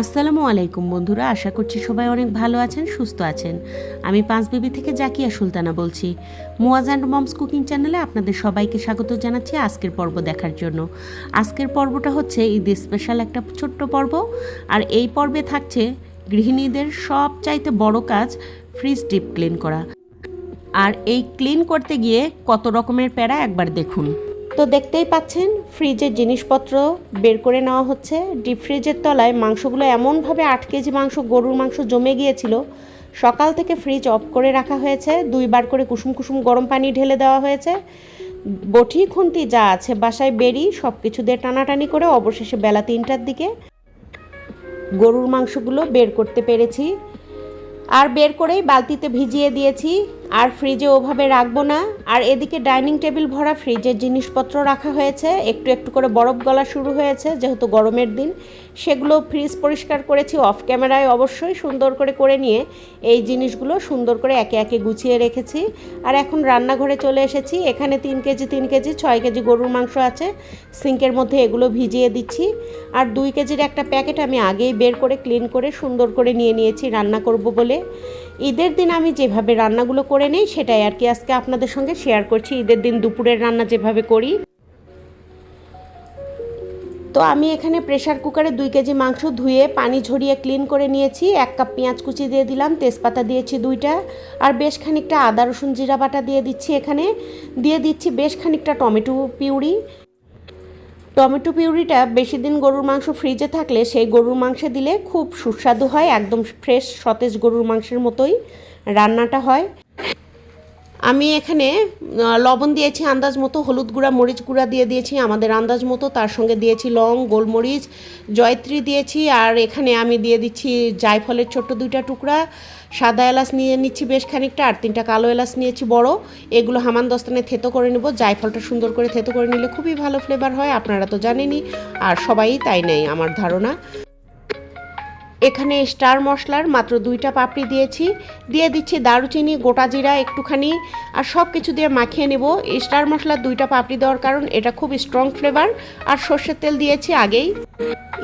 আসসালামু আলাইকুম বন্ধুরা, আশা করছি সবাই অনেক ভালো আছেন, সুস্থ আছেন। আমি পাঁচ বিবি থেকে জাকিয়া সুলতানা বলছি। মোয়াজ অ্যান্ড মমস কুকিং চ্যানেলে আপনাদের সবাইকে স্বাগত জানাচ্ছি আজকের পর্ব দেখার জন্য। আজকের পর্বটা হচ্ছে ঈদের স্পেশাল একটা ছোট্ট পর্ব, আর এই পর্বে থাকছে গৃহিণীদের সব চাইতে বড় কাজ ফ্রিজ ডিপ ক্লিন করা। আর এই ক্লিন করতে গিয়ে কত রকমের প্যারা একবার দেখুন। তো দেখতেই পাচ্ছেন, ফ্রিজের জিনিসপত্র বের করে নেওয়া হচ্ছে। ডিপ ফ্রিজের তলায় মাংসগুলো এমনভাবে আট কেজি মাংস, গরুর মাংস জমে গিয়েছিল। সকাল থেকে ফ্রিজ অফ করে রাখা হয়েছে। দুইবার করে কুসুম কুসুম গরম পানি ঢেলে দেওয়া হয়েছে। বটি, খুন্তি যা আছে বাসায় বেরি সব কিছু দিয়ে টানাটানি করে অবশেষে বেলা তিনটার দিকে গরুর মাংসগুলো বের করতে পেরেছি। আর বের করেই বালতিতে ভিজিয়ে দিয়েছি। আর ফ্রিজে ওভাবে রাখব না। আর এদিকে ডাইনিং টেবিল ভরা ফ্রিজের জিনিসপত্র রাখা হয়েছে। একটু একটু করে বরফ গলা শুরু হয়েছে, যেহেতু গরমের দিন। সেগুলো ফ্রিজ পরিষ্কার করেছি অফ ক্যামেরায় অবশ্যই সুন্দর করে করে নিয়ে এই জিনিসগুলো সুন্দর করে একে একে গুছিয়ে রেখেছি। আর এখন রান্নাঘরে চলে এসেছি। এখানে তিন কেজি তিন কেজি, ছয় কেজি গরুর মাংস আছে। সিঙ্কের মধ্যে এগুলো ভিজিয়ে দিচ্ছি। আর দুই কেজির একটা প্যাকেট আমি আগেই বের করে ক্লিন করে সুন্দর করে নিয়ে নিয়েছি রান্না করব বলে। ঈদের দিন আমি যেভাবে রান্নাগুলো করে নেই, সেটাই আর কি আজকে আপনাদের সঙ্গে শেয়ার করছি। ঈদের দিন দুপুরের রান্না যেভাবে করি। তো আমি এখানে প্রেশার কুকারে দুই কেজি মাংস ধুয়ে পানি ঝরিয়ে ক্লিন করে নিয়েছি। এক কাপ পেঁয়াজ কুচি দিয়ে দিলাম, তেজপাতা দিয়েছি দুইটা, আর বেশ খানিকটা আদা, রসুন, জিরা বাটা দিয়ে দিচ্ছি এখানে। দিয়ে দিচ্ছি বেশ খানিকটা টমেটো পিউরি। টমেটো পিউরিটা বেশি দিন গরুর মাংস ফ্রিজে থাকলে সেই গরুর মাংসে দিলে খুব সুস্বাদু হয়, একদম ফ্রেশ সতেজ গরুর মাংসের মতোই রান্নাটা হয়। আমি এখানে লবণ দিয়েছি, আন্দাজ মতো হলুদ গুঁড়া, মরিচ গুঁড়া দিয়ে দিয়েছি, আমাদের আন্দাজ মতো, তার সঙ্গে দিয়েছি লং, গোলমরিচ, জয়ত্রী দিয়েছি, আর এখানে আমি দিয়ে দিচ্ছি জায়ফলের ছোট্ট দুইটা টুকরা, সাদা এলাচ নিয়ে নিচ্ছি বেশ খানিকটা, আর তিনটা কালো এলাচ নিয়েছি বড়, এগুলো হামান দস্তানে থেতো করে নেব, জায়ফলটা সুন্দর করে থেতো করে নিলে খুবই ভালো ফ্লেভার হয়, আপনারা তো জানেনই, আর সবাই তাই নেই আমার ধারণা। এখানে স্টার মশলার মাত্র দুইটা পাপড়ি দিয়েছি। দিয়ে দিচ্ছি দারুচিনি, গোটা জিরা একটুখানি, আর সব কিছু দিয়ে মাখিয়ে নেব। স্টার মশলার দুইটা পাপড়ি দেওয়ার কারণ এটা খুব স্ট্রং ফ্লেভার আর সর্ষের তেল দিয়েছি আগেই।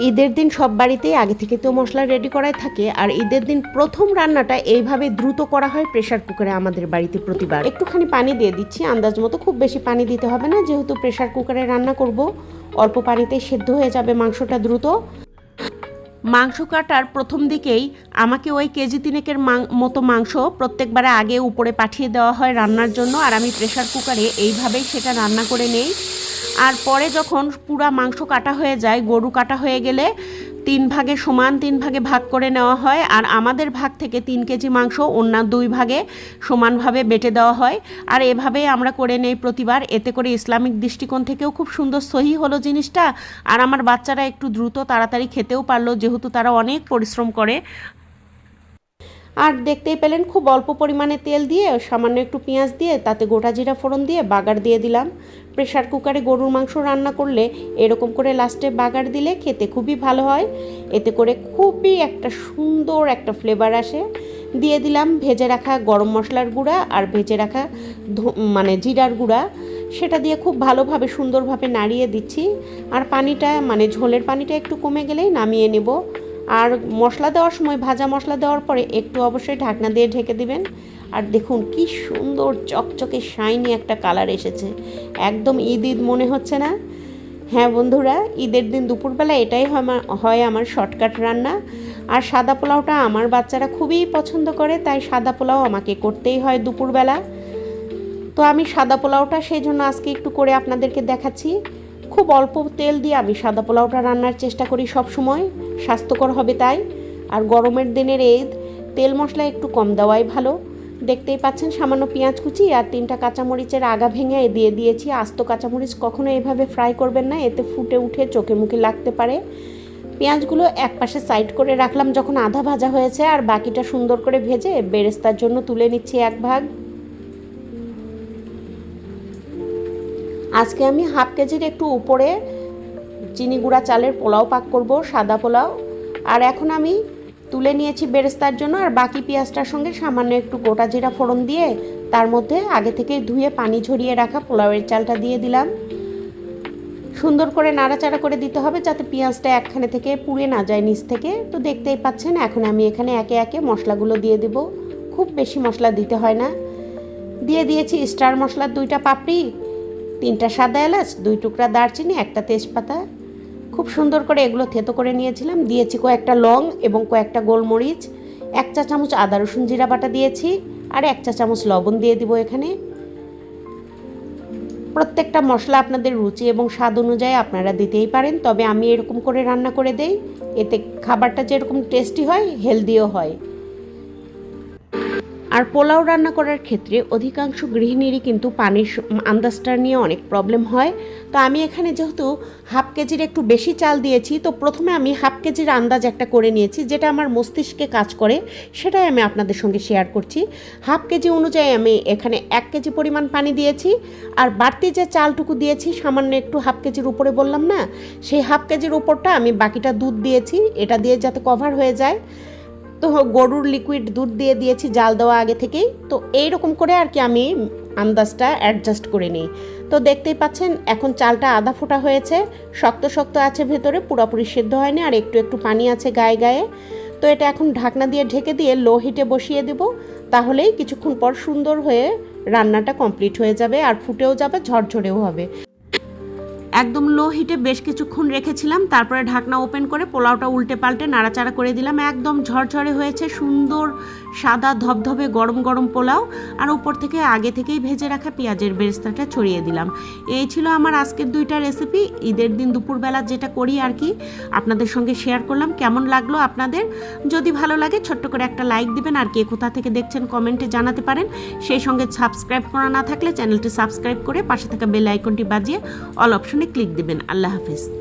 ঈদের দিন সব বাড়িতেই আগে থেকে তো মশলা রেডি করাই থাকে, আর ঈদের দিন প্রথম রান্নাটা এইভাবে দ্রুত করা হয় প্রেশার কুকারে আমাদের বাড়িতে প্রতিবার। একটুখানি পানি দিয়ে দিচ্ছি, আন্দাজ মতো খুব বেশি পানি দিতে হবে না, যেহেতু প্রেশার কুকারে রান্না করব, অল্প পানিতেই সেদ্ধ হয়ে যাবে মাংসটা দ্রুত। মাংস কাটার প্রথম দিকেই আমাকে ওই কেজি তিনেকের মতো মাংস প্রত্যেকবারে আগে উপরে পাঠিয়ে দেওয়া হয় রান্নার জন্য, আর আমি প্রেশার কুকারে এইভাবেই সেটা রান্না করে নেই। আর পরে যখন পুরা মাংস কাটা হয়ে যায়, গরু কাটা হয়ে গেলে তিন ভাগে সমান তিন ভাগে ভাগ করে নেওয়া হয় আর আমাদের ভাগ থেকে তিন কেজি মাংস অন্য দুই ভাগে সমানভাবে বেটে দেওয়া হয়। আর এভাবেই আমরা করে নেই প্রতিবার। এতে করে ইসলামিক দৃষ্টিকোণ থেকেও খুব সুন্দর সহি হলো জিনিসটা। আর আমার বাচ্চারা একটু দ্রুত তাড়াতাড়ি খেতেও পারল, যেহেতু তারা অনেক পরিশ্রম করে। আর দেখতেই পেলেন খুব অল্প পরিমাণে তেল দিয়ে, সামান্য একটু পেঁয়াজ দিয়ে, তাতে গোটা জিরা ফোড়ন দিয়ে বাগার দিয়ে দিলাম। প্রেশার কুকারে গরুর মাংস রান্না করলে এরকম করে লাস্টে বাগার দিলে খেতে খুবই ভালো হয়। এতে করে খুবই একটা সুন্দর একটা ফ্লেভার আসে। দিয়ে দিলাম ভেজে রাখা গরম মশলার গুঁড়া আর ভেজে রাখা মানে জিরার গুঁড়া। সেটা দিয়ে খুব ভালোভাবে সুন্দরভাবে নাড়িয়ে দিচ্ছি। আর পানিটা মানে ঝোলের পানিটা একটু কমে গেলেই নামিয়ে নেব। আর মশলা দেওয়ার সময়, ভাজা মশলা দেওয়ার পরে একটু অবশ্যই ঢাকনা দিয়ে ঢেকে দিবেন। আর দেখুন কি সুন্দর চকচকে শাইনি একটা কালার এসেছে। একদম ঈদ ঈদ মনে হচ্ছে না? হ্যাঁ বন্ধুরা, ঈদের দিন দুপুরবেলা এটাই হয় আমার- শর্টকাট রান্না। আর সাদা পোলাওটা আমার বাচ্চারা খুবই পছন্দ করে, তাই সাদা পোলাও আমাকে করতেই হয় দুপুরবেলা। তো আমি সাদা পোলাওটা সেই জন্য আজকে একটু করে আপনাদেরকে দেখাচ্ছি। খুব অল্প তেল দিয়ে আমি সাদা পোলাওটা রান্নার চেষ্টা করি সব সময়। স্বাস্থ্যকর হবে তাই। আর গরমের দিনের ঈদ তেল মশলা একটু কম দেওয়াই ভালো। দেখতেই পাচ্ছেন সামান্য পেঁয়াজ কুচি আর তিনটা কাঁচামরিচের আগা ভেঙে দিয়ে দিয়েছি। আস্ত কাঁচামরিচ কখনো এভাবে ফ্রাই করবেন না, এতে ফুটে উঠে চোখে মুখে লাগতে পারে। পেঁয়াজগুলো এক পাশে সাইড করে রাখলাম যখন আধা ভাজা হয়েছে, আর বাকিটা সুন্দর করে ভেজে বেরেস্তার জন্য তুলে নিচ্ছি এক ভাগ। আজকে আমি হাফ কেজির একটু উপরে চিনি গুঁড়া চালের পোলাও পাক করব, সাদা পোলাও। আর এখন আমি তুলে নিয়েছি বেরেস্তার জন্য, আর বাকি পেঁয়াজটার সঙ্গে সামান্য একটু গোটা জিরা ফোড়ন দিয়ে তার মধ্যে আগে থেকে ধুয়ে পানি ঝরিয়ে রাখা পোলাওয়ের চালটা দিয়ে দিলাম। সুন্দর করে নাড়াচাড়া করে দিতে হবে যাতে পেঁয়াজটা একখানে থেকে পুড়ে না যায় নিচ থেকে। তো দেখতেই পাচ্ছেন, এখন আমি এখানে একে একে মশলাগুলো দিয়ে দেব। খুব বেশি মশলা দিতে হয় না। দিয়ে দিয়েছি স্টার মশলার দুইটা পাপড়ি তিনটা সাদা এলাচ, দুই টুকরা দারচিনি, একটা তেজপাতা। খুব সুন্দর করে এগুলো থেতো করে নিয়েছিলাম। দিয়েছি কয়েকটা লং এবং কয়েকটা গোলমরিচ, এক চা চামচ আদা, রসুন, জিরা বাটা দিয়েছি আর এক চা চামচ লবণ দিয়ে দিব এখানে। প্রত্যেকটা মশলা আপনাদের রুচি এবং স্বাদ অনুযায়ী আপনারা দিতেই পারেন, তবে আমি এরকম করে রান্না করে দেই। এতে খাবারটা যেরকম টেস্টি হয় হেলদিও হয়। আর পোলাও রান্না করার ক্ষেত্রে অধিকাংশ গৃহিণীরই কিন্তু পানির আন্দাজটা নিয়ে অনেক প্রবলেম হয়। তো আমি এখানে যেহেতু হাফ কেজির একটু বেশি চাল দিয়েছি, তো প্রথমে আমি হাফ কেজির আন্দাজ একটা করে নিয়েছি, যেটা আমার মস্তিষ্কে কাজ করে, সেটাই আমি আপনাদের সঙ্গে শেয়ার করছি। হাফ কেজি অনুযায়ী আমি এখানে এক কেজি পরিমাণ পানি দিয়েছি, আর বাড়তি যে চালটুকু দিয়েছি, সামান্য একটু হাফ কেজির উপরে বললাম না, সেই হাফ কেজির উপরটা আমি বাকিটা দুধ দিয়েছি, এটা দিয়ে যাতে কভার হয়ে যায়। তো গরুর লিকুইড দুধ দিয়ে দিয়েছি, জাল দেওয়া আগে থেকেই। তো এই রকম করে আর কি আমি আন্দাজটা অ্যাডজাস্ট করে নিই। তো দেখতেই পাচ্ছেন, এখন চালটা আধা ফোটা হয়েছে, শক্ত শক্ত আছে ভেতরে, পুরোপুরি সেদ্ধ হয়নি, আর একটু একটু পানি আছে গায়ে গায়ে। তো এটা এখন ঢাকনা দিয়ে ঢেকে দিয়ে লো হিটে বসিয়ে দেব, তাহলেই কিছুক্ষণ পর সুন্দর হয়ে রান্নাটা কমপ্লিট হয়ে যাবে, আর ফুটেও যাবে, ঝরঝরেও হবে। একদম লো হিটে বেশ কিছুক্ষণ রেখেছিলাম, তারপরে ঢাকনা ওপেন করে পোলাওটা উল্টে পাল্টে নাড়াচাড়া করে দিলাম। একদম ঝরঝরে হয়েছে সুন্দর সাদা ধবধবে গরম গরম পোলাও, আর উপর থেকে আগে থেকেই ভেজে রাখা পেঁয়াজের বেরেস্তাটা ছড়িয়ে দিলাম। এই ছিল আমার আজকের দুইটা রেসিপি ঈদের দিন দুপুরবেলা যেটা করি আর কি, আপনাদের সঙ্গে শেয়ার করলাম, কেমন লাগল আপনাদের? যদি ভালো লাগে, ছোট্ট করে একটা লাইক দিবেন, আর কে কোথা থেকে দেখছেন কমেন্টে জানাতে পারেন। সেই সঙ্গে সাবস্ক্রাইব করা না থাকলে চ্যানেলটি সাবস্ক্রাইব করে পাশে থাকা বেল আইকনটি বাজিয়ে অল অপশনে ক্লিক দিবেন আল্লাহ হাফেজ।